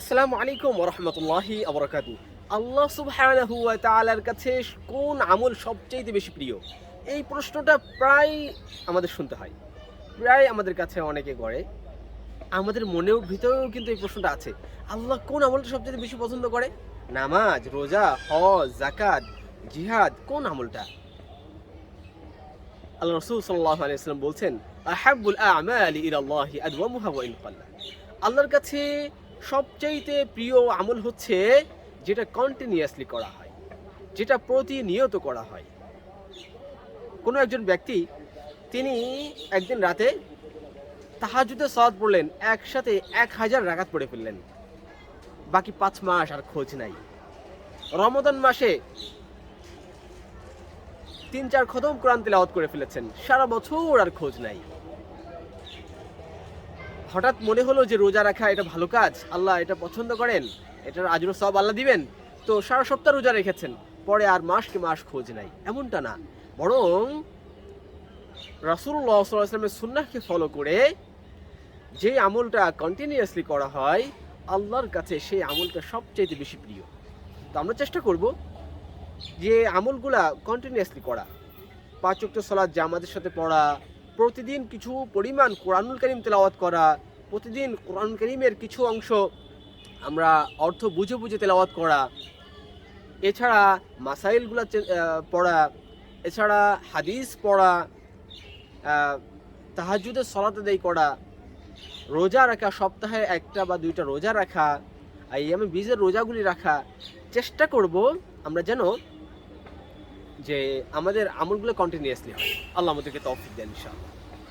আসসালামু আলাইকুম রহমতুল্লাহি আবরাকাতু আল্লাহ তাআলার কাছে কোন আমল সবচেয়ে বেশি প্রিয়? এই প্রশ্নটা প্রায় আমাদের শুনতে হয়। প্রায় আমাদের কাছে অনেকে করে। আমাদের মনেও ভিতরেও কিন্তু এই প্রশ্নটা আছে। আল্লাহ কোন আমলটা সবচেয়ে বেশি পছন্দ করে? নামাজ, রোজা, হজ জাকাত জিহাদ, কোন আমলটা? আল্লাহ রসুল সাল্লাল্লাহু আলাইহি ওয়াসাল্লাম বলছেন, আহাব্বুল আমালি ইলাল্লাহি আদওয়ামুহা ওয়া ইন কাল্লা আল্লাহর কাছে সবচাইতে প্রিয় আমল হচ্ছে যেটা কন্টিনিউয়াসলি করা হয়, যেটা প্রতিনিয়ত করা হয়। কোনো একজন ব্যক্তি, তিনি একদিন রাতে তাহাজুদে সলাদ পড়লেন, একসাথে এক হাজার রাগাত পড়ে ফেললেন। বাকি পাঁচ মাস আর খোঁজ নাই। রমদান মাসে তিন চার খতম কোরআন তেলাওয়াত করে ফেলেছেন, সারা বছর আর খোঁজ নাই। হঠাৎ মনে হলো যে রোজা রাখা এটা ভালো কাজ, আল্লাহ এটা পছন্দ করেন, এটার আজরো সব আল্লাহ দিবেন, তো সারা সপ্তাহ রোজা রেখেছেন, পরে আর মাস কি মাস খোঁজ নাই, এমনটা না। বরং রাসুল্লাহ সাল্লামের সুন্নাহকে ফলো করে যে আমলটা কন্টিনিউয়াসলি করা হয়, আল্লাহর কাছে সেই আমলটা সবচেয়ে বেশি প্রিয়। তো আমরা চেষ্টা করব যে আমলগুলা কন্টিনিউয়াসলি করা। পাঁচ ওয়াক্ত সালাদ জামাতের সাথে পড়া প্রতিদিন কিছু পরিমাণ কোরআনুল করিম তেলাওয়াত করা, প্রতিদিন কোরআন করিমের কিছু অংশ আমরা অর্থ বুঝে বুঝে তেলাওয়াত করা, এছাড়া মাসাইলগুলো পড়া, এছাড়া হাদিস পড়া তাহাজুদের সলাত আদায় করা, রোজা রাখা, সপ্তাহে একটা বা দুইটা রোজা রাখা এই আমি বীজের রোজাগুলি রাখা, চেষ্টা করব আমরা যেন যে আমাদের আমলগুলো কন্টিনিউয়াসলি হয়। আল্লাহ আমাদেরকে তৌফিক দেন ইনশাআল্লাহ।